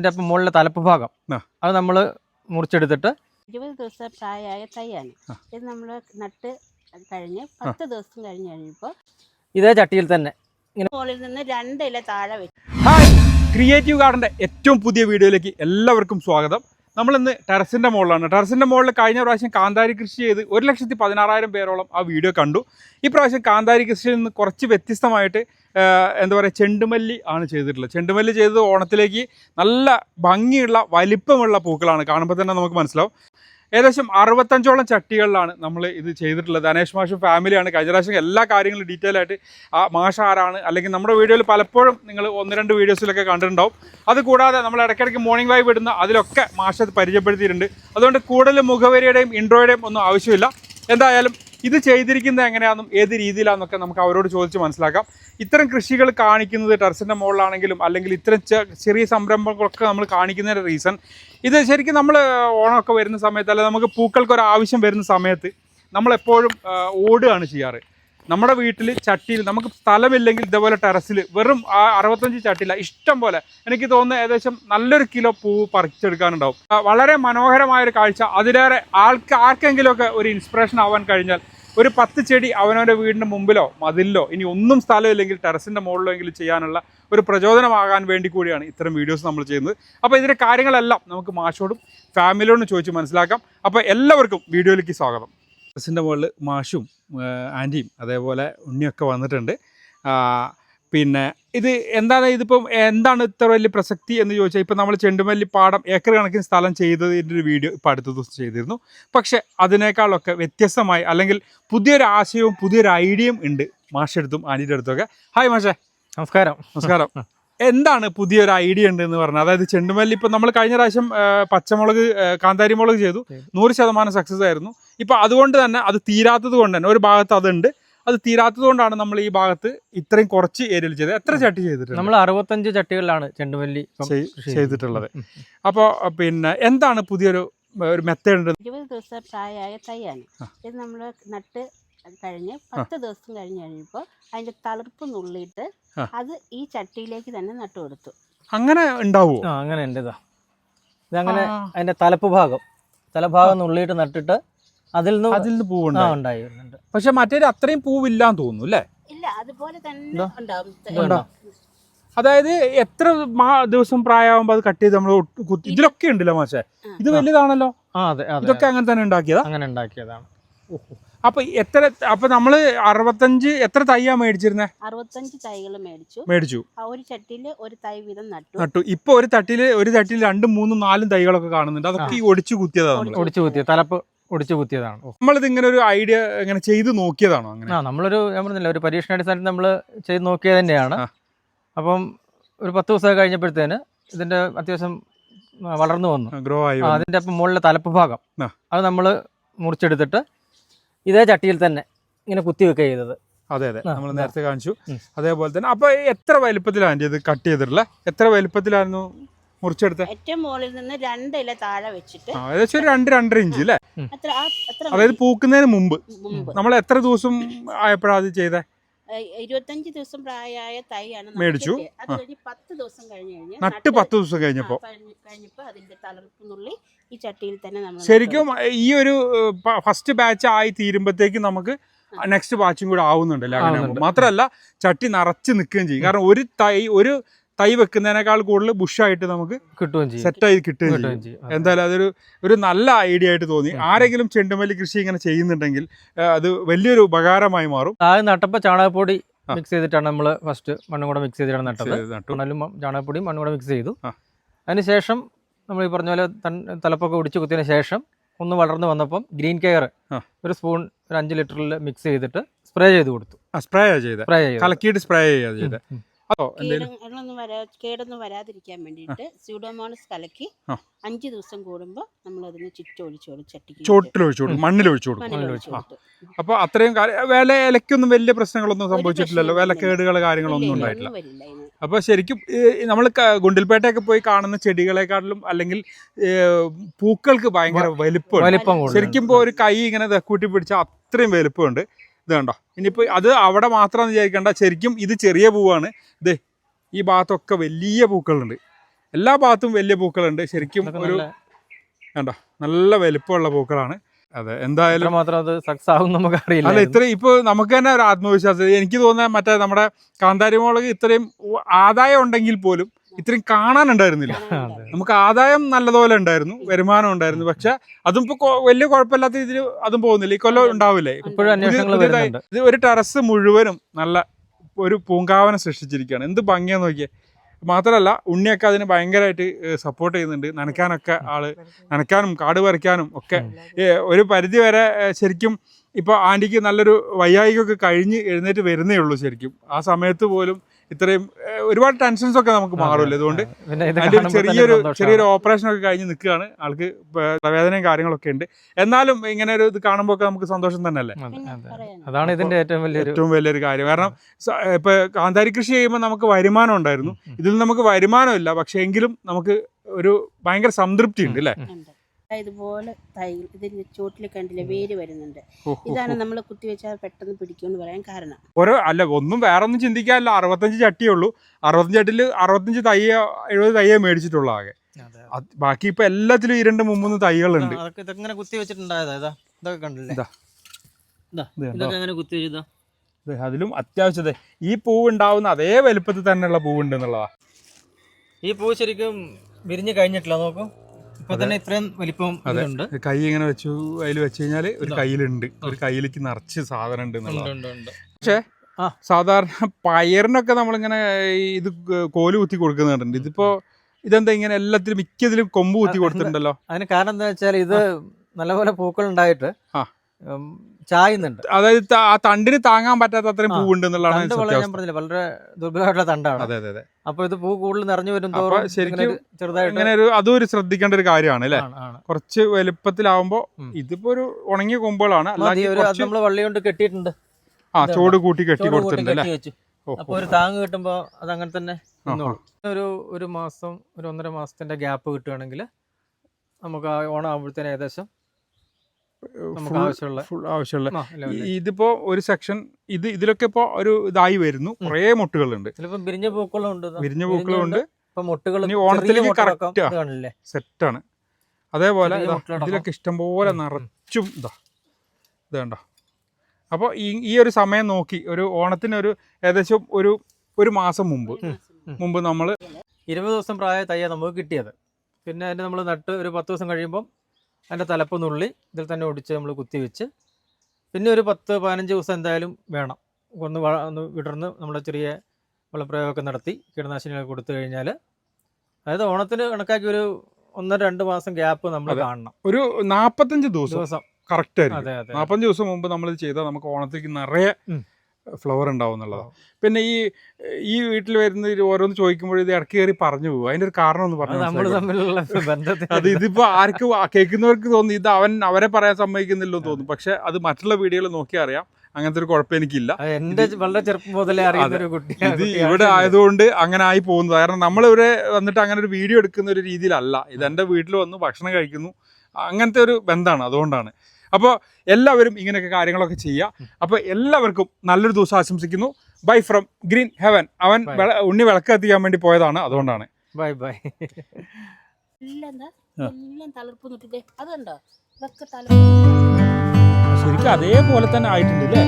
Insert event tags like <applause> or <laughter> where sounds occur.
അതിന്റെ അപ്പം മുകളിലെ തലപ്പ് ഭാഗം. അത് നമ്മൾ മുറിച്ചെടുത്തിട്ട് ഇരുപത് ദിവസം പ്രായമായ തൈയാണ്. ഇത് നമ്മൾ നട്ട് കഴിഞ്ഞ് പത്ത് ദിവസം കഴിഞ്ഞ് കഴിഞ്ഞപ്പോ ഇതേ ചട്ടിയിൽ തന്നെ. മുകളിൽ നിന്ന് രണ്ട് ഇല താഴെ വെച്ചു ഹായ്! ക്രിയേറ്റീവ് ഗാർഡന്റെ ഏറ്റവും പുതിയ വീഡിയോയിലേക്ക് എല്ലാവർക്കും സ്വാഗതം. നമ്മളിന്ന് ടെറസിന്റെ മുകളിലാണ്. ടെറസിന്റെ മുകളിൽ കഴിഞ്ഞ പ്രാവശ്യം കാന്താരി കൃഷി ചെയ്ത് ഒരു ലക്ഷത്തി പതിനാറായിരം പേരോളം ആ വീഡിയോ കണ്ടു. ഈ പ്രാവശ്യം കാന്താരി കൃഷിയിൽ നിന്ന് കുറച്ച് വ്യത്യസ്തമായിട്ട് എന്താ പറയുക ചെണ്ടുമല്ലി ആണ് ചെയ്തിട്ടുള്ളത്. ചെണ്ടുമല്ലി ചെയ്തത് ഓണത്തിലേക്ക് നല്ല ഭംഗിയുള്ള വലിപ്പമുള്ള പൂക്കളാണ് കാണുമ്പോൾ തന്നെ നമുക്ക് മനസ്സിലാവും. ഏകദേശം അറുപത്തഞ്ചോളം ചട്ടികളിലാണ് നമ്മൾ ഇത് ചെയ്തിട്ടുള്ളത്. അനേഷ് മാഷും ഫാമിലിയാണ് കഴിഞ്ഞ പ്രാവശ്യം എല്ലാ കാര്യങ്ങളും ഡീറ്റെയിൽ ആയിട്ട് ആ മാഷ് ആരാണ് അല്ലെങ്കിൽ നമ്മുടെ വീഡിയോയിൽ പലപ്പോഴും നിങ്ങൾ ഒന്ന് രണ്ട് വീഡിയോസിലൊക്കെ കണ്ടിട്ടുണ്ടാവും. അതുകൂടാതെ നമ്മൾ ഇടയ്ക്കിടയ്ക്ക് മോർണിംഗ് വൈബ് ഇടുന്ന അതിലൊക്കെ മാഷ് അത് പരിചയപ്പെടുത്തിയിട്ടുണ്ട്. അതുകൊണ്ട് കൂടുതൽ മുഖവരിയുടെയും ഇൻട്രോയുടെയും ഒന്നും ആവശ്യമില്ല. എന്തായാലും ഇത് ചെയ്തിരിക്കുന്നത് എങ്ങനെയാണെന്നും ഏത് രീതിയിലാണെന്നൊക്കെ നമുക്ക് അവരോട് ചോദിച്ച് മനസ്സിലാക്കാം. ഇത്തരം കൃഷികൾ കാണിക്കുന്നത് ടെറസിന്റെ മുകളിലാണെങ്കിലും അല്ലെങ്കിൽ ഇത്തരം ചെറിയ സംരംഭങ്ങളൊക്കെ നമ്മൾ കാണിക്കുന്നതിന്റെ റീസൺ ഇത് ശരിക്കും നമ്മൾ ഓണമൊക്കെ വരുന്ന സമയത്ത് അല്ലെങ്കിൽ നമുക്ക് പൂക്കൾക്ക് ഒരു ആവശ്യം വരുന്ന സമയത്ത് നമ്മളെപ്പോഴും ഓടുകയാണ് ചെയ്യാറ്. നമ്മുടെ വീട്ടിൽ ചട്ടിയിൽ നമുക്ക് സ്ഥലമില്ലെങ്കിൽ ഇതേപോലെ ടെറസിൽ വെറും ആ അറുപത്തഞ്ച് ചട്ടിയില്ല ഇഷ്ടം പോലെ. എനിക്ക് തോന്നുന്നു ഏകദേശം നല്ലൊരു കിലോ പൂവ് പറിച്ചെടുക്കാനുണ്ടാവും. വളരെ മനോഹരമായ ഒരു കാഴ്ച. അതിലേറെ ആൾക്ക് ആർക്കെങ്കിലുമൊക്കെ ഒരു ഇൻസ്പിറേഷൻ ആവാൻ കഴിഞ്ഞാൽ ഒരു പത്ത് ചെടി അവനവന്റെ വീടിന്റെ മുമ്പിലോ മതിലിലോ ഇനി ഒന്നും സ്ഥലമില്ലെങ്കിൽ ടെറസിന്റെ മുകളിലോ എങ്കിലും ചെയ്യാനുള്ള ഒരു പ്രചോദനമാകാൻ വേണ്ടി കൂടിയാണ് ഇത്തരം വീഡിയോസ് നമ്മൾ ചെയ്യുന്നത്. അപ്പോൾ ഇതിന്റെ കാര്യങ്ങളെല്ലാം നമുക്ക് മാഷോടും ഫാമിലിയോടും ചോദിച്ച് മനസ്സിലാക്കാം. അപ്പോൾ എല്ലാവർക്കും വീഡിയോയിലേക്ക് സ്വാഗതം. ടെറസിന്റെ മുകളിൽ മാഷും ആന്റിയും അതേപോലെ ഉണ്ണിയൊക്കെ വന്നിട്ടുണ്ട്. പിന്നെ ഇത് എന്താണ് ഇതിപ്പം എന്താണ് ഇത്ര വലിയ പ്രസക്തി എന്ന് ചോദിച്ചാൽ ഇപ്പം നമ്മൾ ചെണ്ടുമല്ലി പാടം ഏക്കർ കണക്കിന് സ്ഥലം ചെയ്തതിന്റെ ഒരു വീഡിയോ ഇപ്പോൾ അടുത്ത ദിവസം ചെയ്തിരുന്നു. പക്ഷേ അതിനേക്കാളൊക്കെ വ്യത്യസ്തമായി അല്ലെങ്കിൽ പുതിയൊരു ആശയവും പുതിയൊരു ഐഡിയയും ഉണ്ട് മാഷെടുത്തും ആന്റിയുടെ അടുത്തൊക്കെ. ഹായ് മാഷേ. നമസ്കാരം. നമസ്കാരം. എന്താണ് പുതിയൊരു ഐഡിയ ഉണ്ട് എന്ന് പറഞ്ഞത്? അതായത് ചെണ്ടുമല്ലി ഇപ്പം നമ്മൾ കഴിഞ്ഞ പ്രാവശ്യം പച്ചമുളക് കാന്താരി മുളക് ചെയ്തു. ചെയ്തു. നൂറ് ശതമാനം സക്സസ് ആയിരുന്നു. ഇപ്പം അതുകൊണ്ട് തന്നെ അത് തീരാത്തത് കൊണ്ട് തന്നെ ഒരു ഭാഗത്ത് അതുണ്ട്. അത് തീരാത്തത് കൊണ്ടാണ് നമ്മൾ ഈ ഭാഗത്ത് ഇത്രയും കുറച്ച് ഏരിയയിൽ ചെയ്തത്. എത്ര ചട്ടി ചെയ്തിട്ടുണ്ട്? നമ്മൾ അറുപത്തഞ്ച് ചട്ടികളിലാണ് ചെണ്ടുമല്ലി ചെയ്തിട്ടുള്ളത്. അപ്പോൾ പിന്നെ എന്താണ് പുതിയൊരു ഒരു മെത്തേഡ്? ഇരുപത് ദിവസം പ്രായമായ തൈയാണ്. ഇത് നമ്മൾ നട്ട് കഴിഞ്ഞ് പത്ത് ദിവസം കഴിഞ്ഞ് കഴിഞ്ഞപ്പോൾ അതിന്റെ തളിർപ്പ് നുള്ളിയിട്ട്. അത് ഈ ചട്ടിയിലേക്ക് തന്നെ നട്ടു കൊടുത്തു. അങ്ങനെ ഉണ്ടാവുമോ അങ്ങനെ ഉണ്ട് ഇതാ. ഇതങ്ങനെ അതിന്റെ തലപ്പ് ഭാഗം. തലഭാഗം നുള്ളിയിട്ട് നട്ടിട്ട് അതിൽ നിന്ന് അതിൽ നിന്ന് പൂവ് പൂവുണ്ട് ഉണ്ടായി പക്ഷെ മറ്റേ അത്രയും പൂവില്ലാന്ന് തോന്നുന്നു അല്ലേ? ഇല്ല അതുപോലെ തന്നെ ഉണ്ടാവും. അതായത് എത്ര മാ- ദിവസം പ്രായമാകുമ്പോൾ അത് കട്ട് ചെയ്ത് നമ്മൾ കുത്തി ഇതിലൊക്കെ ഉണ്ടല്ലോ മാഷെ. ഇത് വലുതാണല്ലോ? ആ അതെ അതെ ഇതൊക്കെ അങ്ങനെ തന്നെ ഉണ്ടാക്കിയതാ? അങ്ങനെ ഉണ്ടാക്കിയതാണ്. അപ്പൊ എത്ര അപ്പൊ നമ്മൾ അറുപത്തഞ്ച് എത്ര തൈയാ മേടിച്ചിരുന്നേ? അറുപത്തഞ്ച് തൈകൾ മേടിച്ചു. മേടിച്ചു. ആ ഒരു ചട്ടിയിൽ ഒരു തൈ വീതം നട്ടു. നട്ടു. ഇപ്പൊ ഒരു തട്ടിൽ ഒരു തട്ടിൽ രണ്ടും മൂന്നും നാലും തൈകളൊക്കെ കാണുന്നുണ്ട്. അതൊക്കെ ഈ ഒടിച്ചു കുത്തിയതാണ് ഒടിച്ചു കുത്തിയ തലപ്പ്. ഒടിച്ചു കുത്തിയതാണ്. നമ്മളിത് ഇങ്ങനെ ഒരു ഐഡിയ ഇങ്ങനെ ചെയ്ത് നോക്കിയതാണോ അങ്ങനെ? ആ നമ്മളൊരു ഞാൻ പറഞ്ഞില്ല ഒരു പരീക്ഷണാടിസ്ഥാനത്തിൽ നമ്മൾ ചെയ്ത് നോക്കിയത് തന്നെയാണ്. അപ്പം ഒരു പത്ത് ദിവസം കഴിഞ്ഞപ്പോഴത്തേന് ഇതിന്റെ അത്യാവശ്യം വളർന്നു വന്നു. ഗ്രോ ആയി. അതിന്റെ അപ്പം മുകളിലെ തലപ്പ് ഭാഗം. അത് നമ്മൾ മുറിച്ചെടുത്തിട്ട് ഇതേ ചട്ടിയിൽ തന്നെ ഇങ്ങനെ കുത്തി വെക്കുക ചെയ്തത്. അതെ അതെ. നമ്മൾ നേരത്തെ കാണിച്ചു. അതേപോലെ തന്നെ. അപ്പൊ എത്ര വലുപ്പത്തിലാണ് ഇത് കട്ട് ചെയ്തിട്ടുള്ളത്? എത്ര വലുപ്പത്തിലായിരുന്നു മുറിച്ചെടുത്തത് ഏറ്റവും മുകളിൽ നിന്ന് രണ്ട് ഇല താഴെ വെച്ചിട്ട് ഏകദേശം ഒരു രണ്ട് രണ്ടര ഇഞ്ച് അല്ലേ അതായത്. പൂക്കുന്നതിന് മുമ്പ്. നമ്മൾ എത്ര ദിവസം ആയപ്പോഴാ അത് ചെയ്തേ? ഇരുപത്തഞ്ച് ദിവസം പ്രായമായ തൈയാണ് മേടിച്ചു. അത് കഴിഞ്ഞ് പത്ത് ദിവസം കഴിഞ്ഞ് കഴിഞ്ഞ് നട്ട് പത്ത് ദിവസം കഴിഞ്ഞപ്പോ കഴിഞ്ഞപ്പോൾ അതിന്റെ തളർപ്പുന്നുള്ളി ഈ ചട്ടിയിൽ തന്നെ നമ്മൾ ശരിക്കും ഈ ഒരു ഫസ്റ്റ് ബാച്ച് ആയി തീരുമ്പോഴത്തേക്കും നമുക്ക് നെക്സ്റ്റ് ബാച്ചും കൂടെ ആവുന്നുണ്ടല്ലോ? അങ്ങനെ. മാത്രമല്ല ചട്ടി നിറച്ച് നിൽക്കുകയും ചെയ്യും. കാരണം ഒരു തൈ ഒരു തൈ വെക്കുന്നതിനേക്കാൾ കൂടുതൽ ബുഷായിട്ട് നമുക്ക് കിട്ടുകയും ചെയ്യും. സെറ്റായി കിട്ടുകയും ചെയ്യും. എന്തായാലും അതൊരു ഒരു നല്ല ഐഡിയ ആയിട്ട് തോന്നി. ആരെങ്കിലും ചെണ്ടുമല്ലി കൃഷി ഇങ്ങനെ ചെയ്യുന്നുണ്ടെങ്കിൽ അത് വലിയൊരു ഉപകാരമായി മാറും. ആദ്യം നട്ടപ്പോൾ ചാണകപ്പൊടി മിക്സ് ചെയ്തിട്ടാണ് നമ്മൾ ഫസ്റ്റ് മണ്ണും കൂടെ മിക്സ് ചെയ്തിട്ടാണ് നട്ടത്. നട്ടു. മണലും ചാണകപ്പൊടിയും മണ്ണും കൂടെ മിക്സ് ചെയ്തു അതിനുശേഷം നമ്മൾ ഈ പറഞ്ഞ പോലെ തലപ്പൊക്കെ ഒടിച്ച് കുത്തിയതിന് ശേഷം ഒന്ന് വളർന്നു വന്നപ്പം ഗ്രീൻ കെയർ ഒരു സ്പൂൺ ഒരു അഞ്ച് ലിറ്ററിൽ മിക്സ് ചെയ്തിട്ട് സ്പ്രേ ചെയ്ത് കൊടുത്തു. സ്പ്രേ ചെയ്ത് സ്പ്രേ ചെയ്ത്. കലക്കിയിട്ട് സ്പ്രേ ചെയ്യുക ചെയ്ത. അതോ കേടൊന്നും വരാ കേടൊന്നും വരാതിരിക്കാൻ വേണ്ടിയിട്ട് സ്യൂഡോമോണസ് കലക്കി. അഞ്ച് ദിവസം കൂടുമ്പോൾ നമ്മൾ അതിന് ചുറ്റും ഒഴിച്ചു കൊടുക്കും ചട്ടിക്ക് ചോട്ടിൽ ഒഴിച്ചു കൊടുക്കും മണ്ണിൽ ഒഴിച്ചു കൊടുക്കും. മണ്ണിൽ മണ്ണിൽ ഒഴിച്ചു കൊടുത്തു അപ്പൊ അത്രയും വില ഇലക്കൊന്നും വലിയ പ്രശ്നങ്ങളൊന്നും സംഭവിച്ചിട്ടില്ലല്ലോ? വിലക്കേടുകൾ കാര്യങ്ങളൊന്നും ഉണ്ടായിട്ടില്ല. അപ്പോൾ അപ്പൊ ശരിക്കും നമ്മൾ ഗുണ്ടിൽപേട്ടയൊക്കെ പോയി കാണുന്ന ചെടികളെക്കാട്ടിലും അല്ലെങ്കിൽ പൂക്കൾക്ക് ഭയങ്കര വലിപ്പം ശരിക്കും ഇപ്പോൾ ഒരു കൈ ഇങ്ങനെ കൂട്ടി പിടിച്ച അത്രയും വലുപ്പമുണ്ട്. ഇത് കണ്ടോ? ഇനിയിപ്പോൾ അത് അവിടെ മാത്രം വിചാരിക്കേണ്ട. ശരിക്കും ഇത് ചെറിയ പൂവാണ്. ഇത് ഈ ഭാഗത്തൊക്കെ വലിയ പൂക്കളുണ്ട്. എല്ലാ ഭാഗത്തും വലിയ പൂക്കളുണ്ട്. ശരിക്കും ഒരു കണ്ടോ? നല്ല വലിപ്പമുള്ള പൂക്കളാണ്. അതെ എന്തായാലും മാത്രം അത് സക്സസ് ആവും നമുക്ക് അറിയില്ല അല്ല ഇത്ര ഇപ്പൊ നമുക്ക് തന്നെ ഒരു ആത്മവിശ്വാസം. എനിക്ക് തോന്നുന്നത് മറ്റേ നമ്മുടെ കാന്താരി മുളക് ഇത്രയും ആദായം ഉണ്ടെങ്കിൽ പോലും ഇത്രയും കാണാനുണ്ടായിരുന്നില്ല. ഉണ്ടായിരുന്നില്ല നമുക്ക് ആദായം നല്ലതുപോലെ ഉണ്ടായിരുന്നു വരുമാനം ഉണ്ടായിരുന്നു. പക്ഷെ അതും ഇപ്പൊ വലിയ കുഴപ്പമില്ലാത്ത രീതിയിൽ അതും പോകുന്നില്ല. ഈ കൊല്ലം ഉണ്ടാവില്ലേ? ഇത് ഒരു ടെറസ് മുഴുവനും നല്ല ഒരു പൂങ്കാവനം സൃഷ്ടിച്ചിരിക്കുകയാണ്. എന്ത് ഭംഗിയാന്ന് നോക്കിയേ. മാത്രമല്ല ഉണ്ണിയൊക്കെ അതിന് ഭയങ്കരമായിട്ട് സപ്പോർട്ട് ചെയ്യുന്നുണ്ട്. നനയ്ക്കാനൊക്കെ ആൾ നനയ്ക്കാനും കാട് പറിക്കാനും ഒക്കെ ഒരു പരിധി വരെ ശരിക്കും ഇപ്പൊ ആന്റിക്ക് നല്ലൊരു വയ്യായികൊക്കെ കഴിഞ്ഞ് എഴുന്നേറ്റ് വരുന്നേ ഉള്ളൂ ശരിക്കും. ആ സമയത്ത് പോലും ഇത്രയും ഒരുപാട് ടെൻഷൻസ് ഒക്കെ നമുക്ക് മാറുമല്ലോ. അതുകൊണ്ട് തന്നെ ചെറിയൊരു ചെറിയൊരു ഓപ്പറേഷൻ ഒക്കെ കഴിഞ്ഞ് നിൽക്കുകയാണ്. ആൾക്ക് വേദനയും കാര്യങ്ങളൊക്കെ ഉണ്ട്. എന്നാലും ഇങ്ങനെ ഒരു ഇത് കാണുമ്പോൾ ഒക്കെ നമുക്ക് സന്തോഷം തന്നെയല്ലേ? അതാണ് ഇതിന്റെ ഏറ്റവും വലിയ ഏറ്റവും വലിയൊരു കാര്യം. കാരണം ഇപ്പൊ കാന്താരി കൃഷി ചെയ്യുമ്പോൾ നമുക്ക് വരുമാനം ഉണ്ടായിരുന്നു. ഇതിൽ നമുക്ക് വരുമാനമില്ല പക്ഷേ എങ്കിലും നമുക്ക് ഒരു ഭയങ്കര സംതൃപ്തി ഉണ്ട്. അല്ലേ ഇതുപോലെ തൈ ഇതിന്റെ ചോട്ടിൽ കണ്ടില്ല വേര് വരുന്നുണ്ട്. ഇതാണ് നമ്മൾ കുത്തി കുത്തിവെച്ചാൽ പെട്ടെന്ന് പിടിക്കുമെന്ന് പറയാൻ കാരണം. ഓരോ അല്ല ഒന്നും വേറെ ഒന്നും ചിന്തിക്കാനല്ല. അറുപത്തഞ്ച് ചട്ടിയേ ഉള്ളൂ. അറുപത്തഞ്ച് ചട്ടിയിൽ അറുപത്തഞ്ച് തയ്യ എഴുപത് തയ്യേ മേടിച്ചിട്ടുള്ളൂ ആകെ. ബാക്കി ഇപ്പൊ എല്ലാത്തിലും ഈ രണ്ട് മുമ്പൊന്ന് തൈകളുണ്ട്. ഇതൊക്കെ കുത്തി വെച്ചിട്ടുണ്ടായതാ. ഇതൊക്കെ കണ്ടില്ലേ? ഇതൊക്കെ അങ്ങനെ കുത്തി വെച്ചതാ? അതിലും അത്യാവശ്യത ഈ പൂവ് ഉണ്ടാവുന്ന അതേ വലുപ്പത്തിൽ തന്നെയുള്ള പൂവുണ്ട് എന്നുള്ളതാ. ഈ പൂ ശരിക്കും വിരിഞ്ഞു കഴിഞ്ഞിട്ടില്ല നോക്കൂ. ഇപ്പൊ തന്നെ ഇത്രയും വലിപ്പം അതെ. ഉണ്ട് കൈ ഇങ്ങനെ വെച്ചു അതിൽ വെച്ച് കഴിഞ്ഞാൽ ഒരു കയ്യിലുണ്ട്. ഒരു കയ്യിലേക്ക് നിറച്ച് സാധനം ഉണ്ട് എന്നുള്ളതാണ്. പക്ഷേ ആ. സാധാരണ പയറിനൊക്കെ നമ്മളിങ്ങനെ ഇത് കോൽ കുത്തി കൊടുക്കുന്നുണ്ട് ഇതിപ്പോ ഇതെന്താ ഇങ്ങനെ എല്ലാത്തിലും മിക്കതിലും കൊമ്പ് കുത്തി കൊടുത്തിട്ടുണ്ടല്ലോ? അതിന് കാരണം എന്താ വെച്ചാൽ ഇത് നല്ലപോലെ പൂക്കൾ ഉണ്ടായിട്ട് ചായുന്നുണ്ട്. അതായത് ആ തണ്ടിന് താങ്ങാൻ പറ്റാത്ത അത്രയും. പൂവുണ്ട് എന്നുള്ളതാണ് ഞാൻ പറഞ്ഞില്ല വളരെ ദുർബലമായിട്ടുള്ള തണ്ടാണ്. അതെ അതെ അപ്പൊ ഇത് പൂ കൂടുതൽ നിറഞ്ഞു വരും തോറും ശരിക്കും ചെറുതായിട്ട് ഇങ്ങനെ ഒരു അതും ഒരു ശ്രദ്ധിക്കേണ്ട ഒരു കാര്യമാണ് അല്ലെ. കുറച്ച് വലുപ്പത്തിലാവുമ്പോ ഇതിപ്പോ ഒരു ഉണങ്ങിയ കൊമ്പുകളാണ്. നമ്മൾ വള്ളി കൊണ്ട് കെട്ടിയിട്ടുണ്ട്. ആ. ചോട് കൂട്ടി കെട്ടി കൊടുത്തിട്ടുണ്ട് അല്ലേ? അപ്പൊ ഒരു താങ് കിട്ടുമ്പോ അത് അങ്ങനെ തന്നെ. ഒരു ഒരു മാസം ഒരു ഒന്നര മാസത്തിന്റെ ഗ്യാപ്പ് കിട്ടുകയാണെങ്കിൽ നമുക്ക് ആ ഓണം ആകുമ്പോഴത്തേന് ഏകദേശം ഫുൾ ആവശ്യമുള്ള. ഇതിപ്പോ ഒരു സെക്ഷൻ ഇത് ഇതിലൊക്കെ ഇപ്പോ ഒരു ഇതായി വരുന്നു. കുറേ മുട്ടുകളുണ്ട്. വിരിഞ്ഞ പൂക്കളുണ്ട് വിരിഞ്ഞ പൂക്കളുണ്ട്. ഓണത്തിലേക്ക് കറക്റ്റ് സെറ്റാണ്. അതേപോലെ. ഇതിലൊക്കെ ഇഷ്ടംപോലെ. നിറച്ചും ഇതാ. ഇത് കണ്ടോ അപ്പോൾ ഈ ഈ ഒരു സമയം നോക്കി ഒരു ഓണത്തിന് ഒരു ഏകദേശം ഒരു ഒരു മാസം മുമ്പ്. മുമ്പ് നമ്മൾ ഇരുപത് ദിവസം പ്രായ തയ്യ നമുക്ക് കിട്ടിയത്. പിന്നെ അതിന് നമ്മൾ നട്ട് ഒരു പത്ത് ദിവസം കഴിയുമ്പം അതിന്റെ തലപ്പ് നുള്ളി ഇതിൽ തന്നെ ഒടിച്ച് നമ്മൾ കുത്തിവെച്ച് പിന്നെ ഒരു പത്ത് പതിനഞ്ച് ദിവസം എന്തായാലും വേണം. ഒന്ന് ഒന്ന് വിടർന്ന് നമ്മൾ ചെറിയ വളപ്രയോഗമൊക്കെ നടത്തി കീടനാശിനികൾ കൊടുത്തു കഴിഞ്ഞാൽ അതായത് ഓണത്തിന് കണക്കാക്കി ഒരു ഒന്നോ രണ്ട് മാസം ഗ്യാപ്പ് നമ്മൾ കാണണം. ഒരു നാൽപ്പത്തഞ്ച് ദിവസം ദിവസം. കറക്റ്റ് ആയിരിക്കും. അതെ അതെ. നാൽപ്പത്തഞ്ച് ദിവസം മുമ്പ് നമ്മൾ ചെയ്താൽ നമുക്ക് ഓണത്തേക്ക് നിറയെ. ഫ്ലവർ ഉണ്ടാവും എന്നുള്ളതാണ് പിന്നെ ഈ ഈ വീട്ടിൽ വരുന്ന ഓരോന്ന് ചോദിക്കുമ്പോൾ ഇത് ഇടയ്ക്ക് കയറി പറഞ്ഞു പോകും. അതിന്റെ ഒരു കാരണം ഒന്ന് പറഞ്ഞു <laughs> അത് ഇതിപ്പോ ആർക്ക് കേൾക്കുന്നവർക്ക് തോന്നി. ഇത് അവൻ അവരെ പറയാൻ സമ്മതിക്കുന്നില്ലെന്ന് തോന്നും. പക്ഷെ അത് മറ്റുള്ള വീഡിയോയിൽ നോക്കി അറിയാം. അങ്ങനത്തെ ഒരു കുഴപ്പം എനിക്കില്ല. എന്റെ വളരെ ചെറുപ്പം മുതലേ അറിയുന്ന ഒരു കുട്ടി ഇത് ഇവിടെ ആയതുകൊണ്ട് അങ്ങനെ ആയി പോകുന്നത് കാരണം നമ്മൾ ഇവിടെ വന്നിട്ട് അങ്ങനെ ഒരു വീഡിയോ എടുക്കുന്ന ഒരു രീതിയിലല്ല. ഇത് എന്റെ വീട്ടിൽ വന്ന് ഭക്ഷണം കഴിക്കുന്നു. അങ്ങനത്തെ ഒരു ബന്ധമാണ്. അതുകൊണ്ടാണ്. അപ്പോൾ എല്ലാവരും ഇങ്ങനെയൊക്കെ കാര്യങ്ങളൊക്കെ ചെയ്യുക അപ്പോൾ എല്ലാവർക്കും നല്ലൊരു ദിവസം ആശംസിക്കുന്നു. ബൈ ഫ്രം ഗ്രീൻ ഹെവൻ അവൻ ഉണ്ണി വിളക്ക് എത്തിക്കാൻ വേണ്ടി പോയതാണ് അതുകൊണ്ടാണ്. ബൈ ബൈ ശരിക്കും അതേപോലെ തന്നെ ആയിട്ടുണ്ട് അല്ലേ